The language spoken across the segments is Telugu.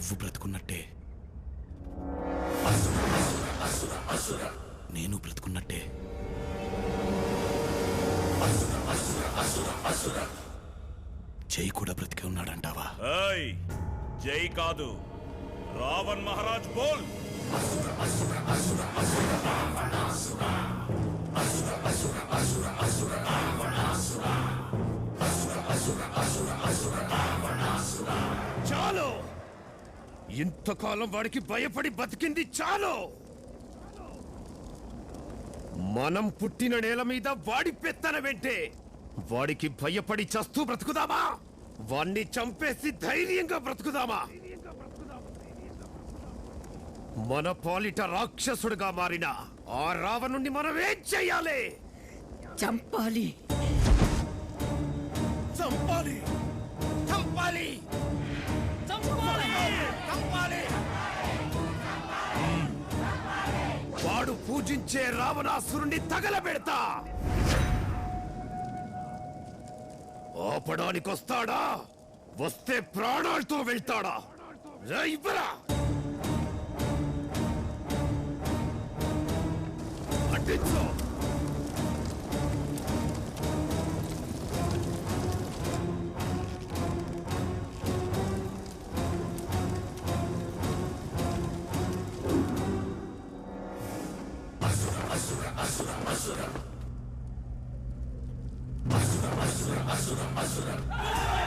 నువ్వు బ్రతుకున్నట్టే. నేను బ్రతుకున్నట్టే. జై కూడా బ్రతికి ఉన్నాడంటావా? జై కాదు. రావణ్ మహారాజ్ బోల్. అసుర అసుర అసుర ఇంతకాలం వాడికి భయపడి బతికింది చాలు! మనం పుట్టిన నేల మీద వాడి పెత్తన వెంటే వాడికి భయపడి చస్తూ బ్రతుకుదామా? వాణ్ణి చంపేసి ధైర్యంగా బ్రతుకుదామా? మన పాలిట రాక్షసుడుగా మారిన ఆ రావణుణ్ణి మనం ఏం చెయ్యాలి? చంపాలి. చంపాలి! చంపాలి! చంపాలి పూజించే రావణాసురుణ్ణి తగలబెడతా. ఆపడానికొస్తాడా? వస్తే ప్రాణాలతో వెళ్తాడా? ఇవ్వరా? అడ్డించు. Asura, Asura. Asura, Asura, Asura, Asura.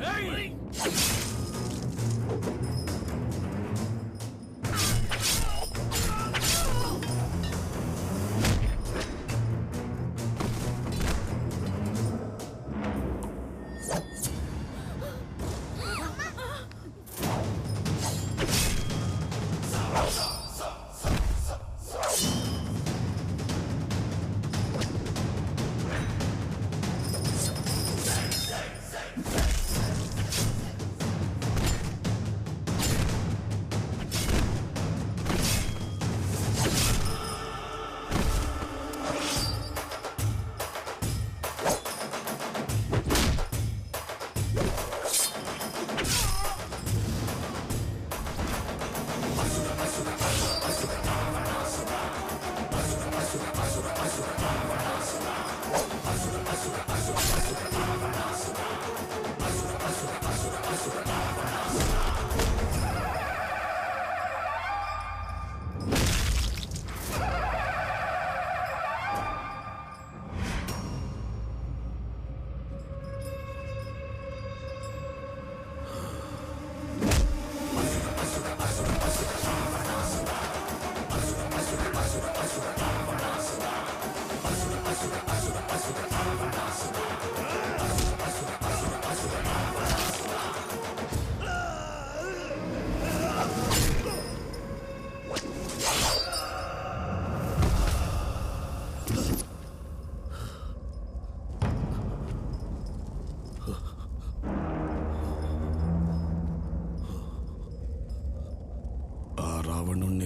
ఆ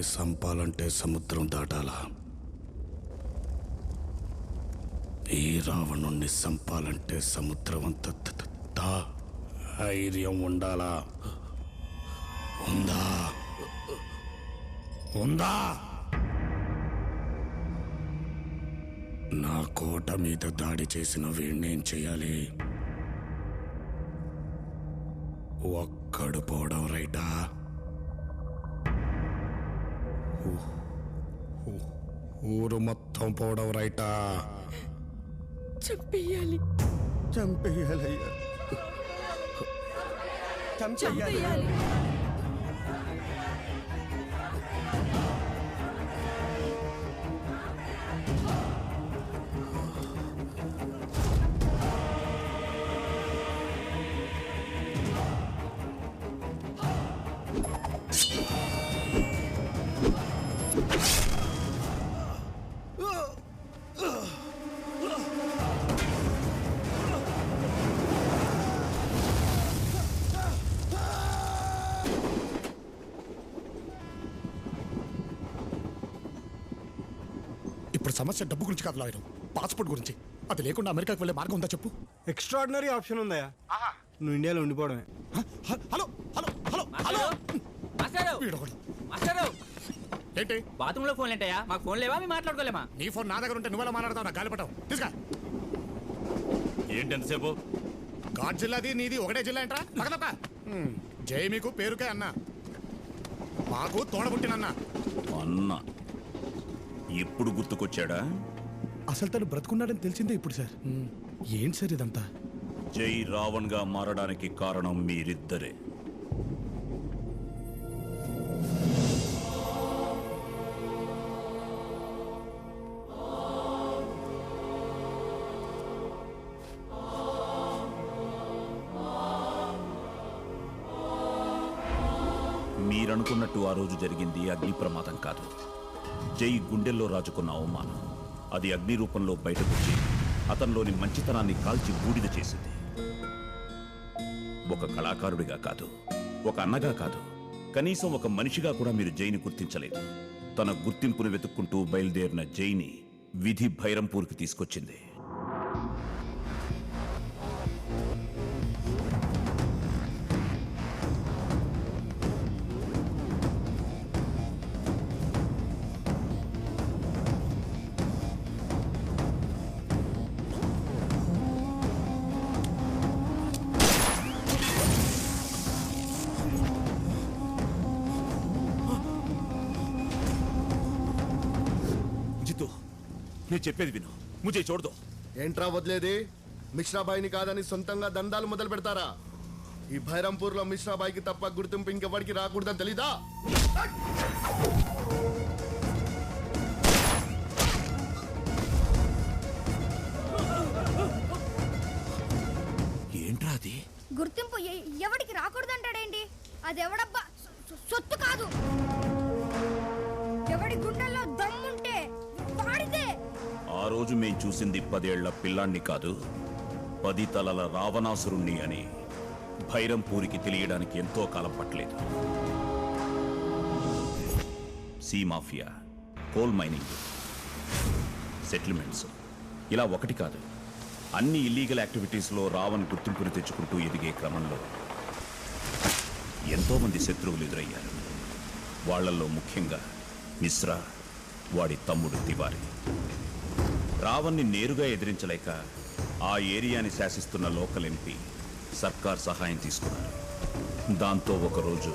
రావణుణ్ణి సంపాలంటే సముద్రం దాటాలా? ఈ రావణుణ్ణి సంపాలంటే సముద్రం అంత ధైర్యం ఉండాలా? ఉందా? ఉందా? నా కోట మీద దాడి చేసిన వీణ్ణేం చేయాలి? ఒక్కడు పోవడం రైటా? ఊరు మొత్తం పోవడం రైటా? చంపేయాలి. చంపేయాలయ్యా. చంపేయాలి. సమస్య డబ్బు గురించి కాదు లాయరు. పాస్పోర్ట్ గురించి. అది లేకుండా అమెరికాకి వెళ్ళే మార్గం ఉందా చెప్పు. ఎక్స్ట్రాడినరీ ఆప్షన్ ఉందయ్యా. నువ్వు ఇండియాలో ఉండిపోవడమే. Hello hello hello hello. వీడొకడు. ఏంటి? బాత్రూమ్లో ఫోన్ ఏంటయ్యా మాకు ఫోన్ లేవా? మేము మాట్లాడుకోలేమా? నీ ఫోన్ నా దగ్గర ఉంటే నువ్వెలా మాట్లాడతావు? నా గాలిపటం. తీసుకా. ఏంటి ఎంతసేపు? ఘాట్ జిల్లాది నీది ఒకటే జిల్లా ఏంట్రా? పక్కదప్ప జై మీకు పేరుకే అన్న. మాకు తోడబుట్టినన్న. అన్న. ఇప్పుడు గుర్తుకొచ్చాడా? అసలు తను బ్రతుకున్నాడని తెలిసిందే ఇప్పుడు సార్. ఏంటి సార్ ఇదంతా? జై రావణ్గా మారడానికి కారణం మీరిద్దరే. మీరనుకున్నట్టు ఆ రోజు జరిగింది అగ్ని ప్రమాదం కాదు. జై గుండెల్లో రాజుకున్న అవమానం. అది అగ్ని రూపంలో బయటకొచ్చి అతనిలోని మంచితనాన్ని కాల్చి బూడిద చేసింది. ఒక కళాకారుడిగా కాదు ఒక అన్నగా కాదు. కనీసం ఒక మనిషిగా కూడా మీరు జైని గుర్తించలేదు. తన గుర్తింపును వెతుక్కుంటూ బయలుదేరిన జైని విధి భైరంపూర్కి తీసుకొచ్చింది. నేను చెప్పేది విను. ముజే చూడదు. ఏంట్రా వదిలేది? మిశ్రాబాయిని కాదని సొంతంగా దందాలు మొదలు పెడతారా? ఈ భైరంపూర్లో మిశ్రాబాయికి తప్ప గుర్తింపు ఇంకెవరికి రాకూడదని తెలీదా? ఏంట్రా అది? గుర్తింపు ఎ- ఎవడికి రాకూడదంటాడేంటి? అది ఎవడబ్బా చూసింది పదేళ్ళ పిల్లాన్ని కాదు పది తలల రావణాసురుణ్ణి అని భైరంపూరికి తెలియడానికి ఎంతో కాలం పట్టలేదు. See mafia coal mining settlements. ఇలా ఒకటి కాదు అన్ని ఇల్లీగల్ యాక్టివిటీస్లో రావణ్ గుర్తింపుని తెచ్చుకుంటూ ఎదిగే క్రమంలో ఎంతోమంది శత్రువులు ఎదురయ్యారు. వాళ్ళల్లో ముఖ్యంగా మిశ్రా వాడి తమ్ముడు తివారి. రావణ్ణి నేరుగా ఎదిరించలేక ఆ ఏరియాని శాసిస్తున్న లోకల్ ఎంపీ సర్కార్ సహాయం తీసుకున్నారు. దాంతో ఒకరోజు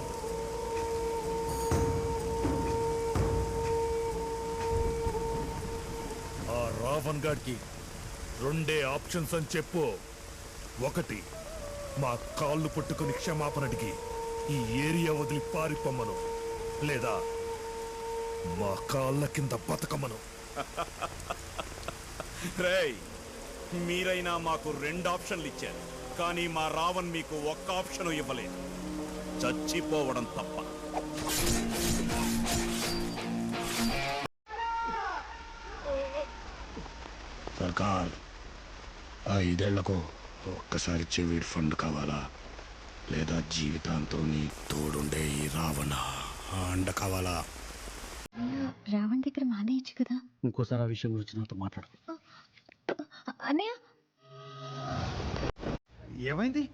ఆ రావణ్ గాడికి రెండే ఆప్షన్స్ అని చెప్పు. ఒకటి మా కాళ్ళు పట్టుకుని క్షమాపణ అడిగి ఈ ఏరియా వదిలి పారిపోమ్మను. లేదా మా కాళ్ళ కింద బతకమను. రేయ్ మీరైనా మాకు రెండు ఆప్షన్లు ఇచ్చారు కానీ మా రావణ్ మీకు ఒక్క ఆప్షన్ ఇవ్వలేదు. చచ్చిపోవడం తప్ప. సర్కార్ ఆ ఐదేళ్ళకు ఒక్కసారి చెవిడ్ ఫండ్ కావాలా? లేదా జీవితాంతో నీ తోడుండే ఈ రావణ అండ కావాలా? రావణ్ దగ్గర మానేయచ్చు కదా. ఇంకోసారి ఆ విషయం గురించి నాతో మాట్లాడు. అన్నయ్య? ఏమైంది?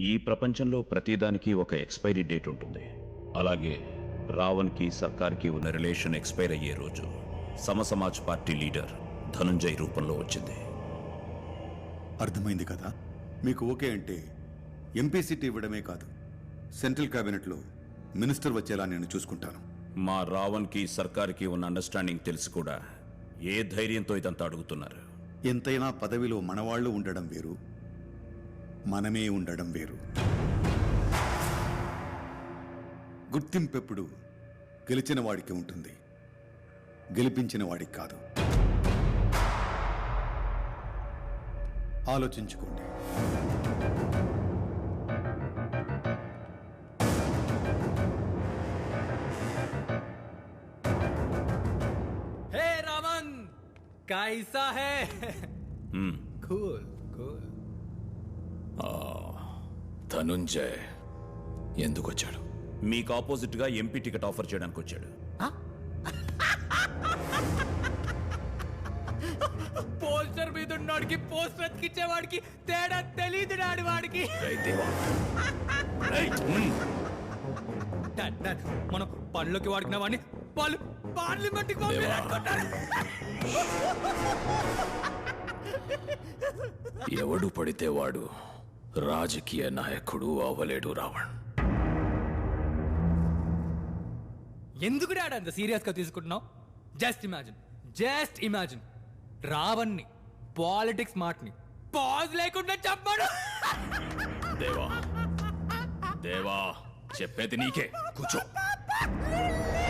ఈ ప్రపంచంలో ప్రతిదానికి ఒక ఎక్స్పైరీ డేట్ ఉంటుంది. అలాగే రావణ్కి సర్కార్కి ఉన్న రిలేషన్ ఎక్స్పైర్ అయ్యే రోజు సమసమాజ్ పార్టీ లీడర్ ధనుంజయ్ రూపంలో వచ్చింది. అర్థమైంది కదా? మీకు ఓకే అంటే ఎంపీ సీట్ ఇవ్వడమే కాదు సెంట్రల్ క్యాబినెట్లో మినిస్టర్ వచ్చేలా నేను చూసుకుంటాను. మా రావణ్కి సర్కార్కి ఉన్న అండర్స్టాండింగ్ తెలిసి కూడా ఏ ధైర్యంతో ఇదంతా అడుగుతున్నారు? ఎంతైనా పదవిలో మనవాళ్ళు ఉండడం వేరు మనమే ఉండడం వేరు. గుర్తింపెప్పుడు గెలిచిన వాడికి ఉంటుంది గెలిపించిన వాడికి కాదు. ఆలోచించుకోండి. హే హ్మ్. కూల్ కూల్ ధనుంజయ్ ఎందుకు వచ్చాడు మీకు ఆపోజిట్గా ఎంపీ టికెట్ ఆఫర్ చేయడానికి వచ్చాడు పోస్టర్ మీద ఉన్నోడికి పోస్టర్ అతికిచ్చేవాడికి తేడా తెలియదు నాడు వాడికి. డాడ్, డాడ్, మనం పనులకి వాడుకున్న వాడిని వాళ్ళు పార్లమెంట్కి పంపించాలనుకుంటారు ఎవడు పడితే వాడు రాజకీయ నాయకుడు అవ్వలేడు రావణ్. ఎందుకు డాడ్ అంత సీరియస్గా తీసుకుంటున్నావు? Just imagine just imagine. రావణ్ణి politics మాటని పాజ్ లేకుండా చెప్పాడు దేవా దేవా. చెప్పేది నీకే. కూర్చో.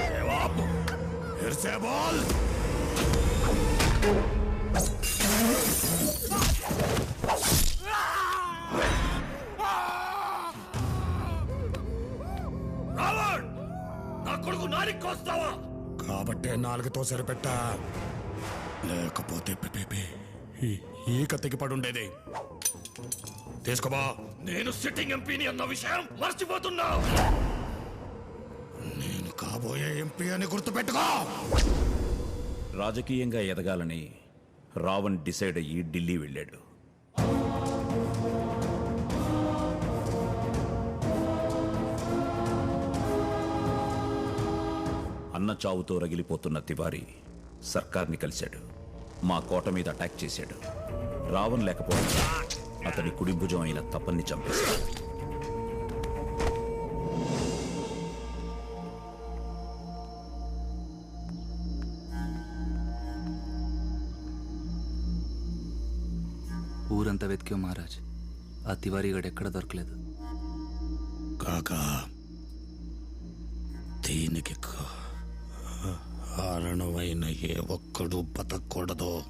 దేవా ఆపు. ఫిర్సే బోల్ రావణ్ నా కొడుకు నారికొస్తావా కాబట్టే నాలుగుతో సరిపెట్టా. లేకపోతే ఈ- ఈ కత్తికి పడుండేది. తీసుకోబా నేను సిట్టింగ్ ఎంపీని అన్న విషయం మర్చిపోతున్నా నేను కాబోయే ఎంపీ అని గుర్తుపెట్టుకో! రాజకీయంగా ఎదగాలని రావణ్ డిసైడ్ అయ్యి ఢిల్లీ వెళ్ళాడు. అన్న చావుతో రగిలిపోతున్న తివారీ సర్కార్ని కలిశాడు. మా కోట మీద అటాక్ చేశాడు. రావణ్ లేకపోవడం అతని కుడి భుజం అయిన తప్పన్ని చంపేశాడు ఊరంతా వెతికాం మహారాజ్. ఆ తివారీ గడు ఎక్కడ దొరకలేదు. కాకా దీనికి కా- కారణమైన ఏ ఒక్కడు బతకూడదు.